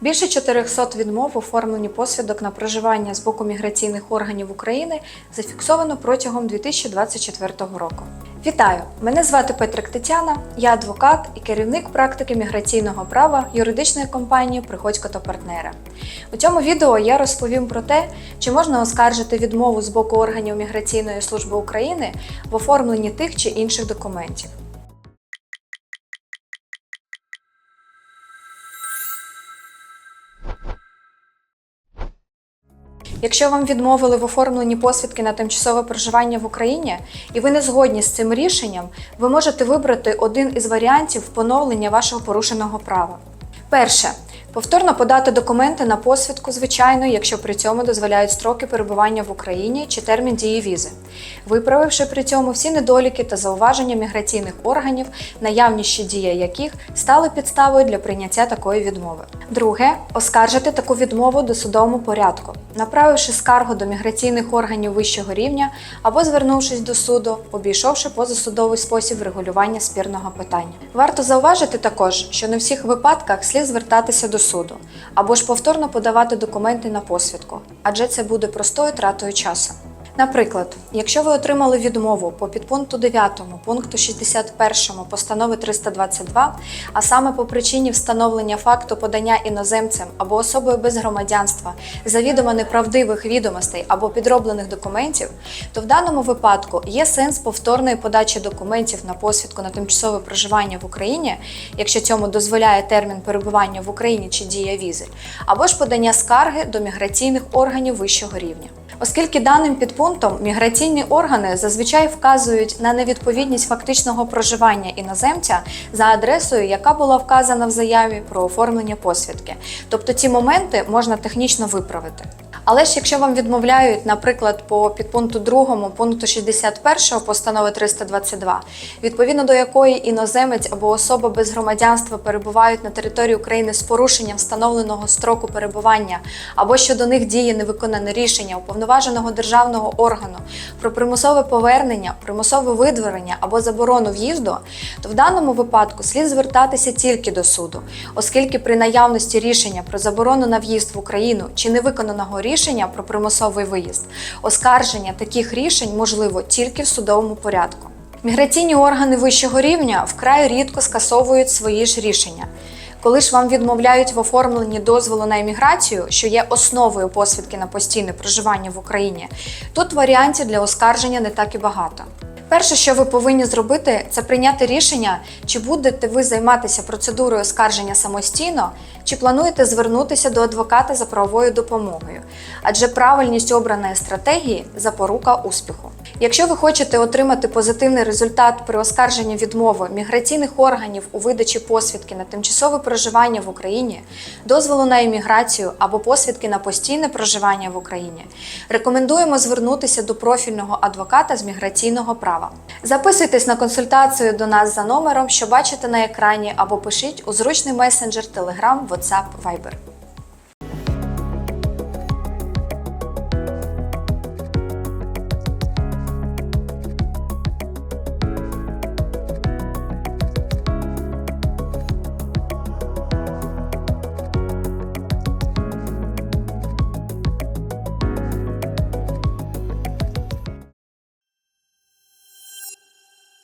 Більше 400 відмов у оформленні посвідок на проживання з боку міграційних органів України зафіксовано протягом 2024 року. Вітаю! Мене звати Петрик Тетяна, я адвокат і керівник практики міграційного права юридичної компанії Приходько та партнери. У цьому відео я розповім про те, чи можна оскаржити відмову з боку органів міграційної служби України в оформленні тих чи інших документів. Якщо вам відмовили в оформленні посвідки на тимчасове проживання в Україні і ви не згодні з цим рішенням, ви можете вибрати один із варіантів поновлення вашого порушеного права. Перше. Повторно подати документи на посвідку, звичайно, якщо при цьому дозволяють строки перебування в Україні чи термін дії візи, виправивши при цьому всі недоліки та зауваження міграційних органів, наявність ще дія яких стали підставою для прийняття такої відмови. Друге оскаржити таку відмову до судовому порядку, направивши скаргу до міграційних органів вищого рівня або звернувшись до суду, обійшовши позасудовий спосіб регулювання спірного питання. Варто зауважити також, що не всіх випадках слід звертатися до суду або ж повторно подавати документи на посвідку, адже це буде простою тратою часу. Наприклад, якщо ви отримали відмову по підпункту 9 пункту 61 постанови 322, а саме по причині встановлення факту подання іноземцем або особою без громадянства завідомо неправдивих відомостей або підроблених документів, то в даному випадку є сенс повторної подачі документів на посвідку на тимчасове проживання в Україні, якщо цьому дозволяє термін перебування в Україні чи дія візи, або ж подання скарги до міграційних органів вищого рівня. Оскільки даним підпунктом міграційні органи зазвичай вказують на невідповідність фактичного проживання іноземця за адресою, яка була вказана в заяві про оформлення посвідки. Тобто ці моменти можна технічно виправити. Але ж якщо вам відмовляють, наприклад, по підпункту 2 пункту 61 постанови 322, відповідно до якої іноземець або особа без громадянства перебувають на території України з порушенням встановленого строку перебування, або щодо них діє невиконане рішення уповноваженого державного органу про примусове повернення, примусове видворення або заборону в'їзду, то в даному випадку слід звертатися тільки до суду, оскільки при наявності рішення про заборону на в'їзд в Україну чи невиконаного рішення про примусовий виїзд, оскарження таких рішень можливо тільки в судовому порядку. Міграційні органи вищого рівня вкрай рідко скасовують свої ж рішення. Коли ж вам відмовляють в оформленні дозволу на еміграцію, що є основою посвідки на постійне проживання в Україні, тут варіантів для оскарження не так і багато. Перше, що ви повинні зробити, це прийняти рішення, чи будете ви займатися процедурою оскарження самостійно, чи плануєте звернутися до адвоката за правовою допомогою, адже правильність обраної стратегії запорука успіху. Якщо ви хочете отримати позитивний результат при оскарженні відмови міграційних органів у видачі посвідки на тимчасове проживання в Україні, дозволу на еміграцію або посвідки на постійне проживання в Україні, рекомендуємо звернутися до профільного адвоката з міграційного права. Записуйтесь на консультацію до нас за номером, що бачите на екрані, або пишіть у зручний месенджер Telegram, WhatsApp, Viber.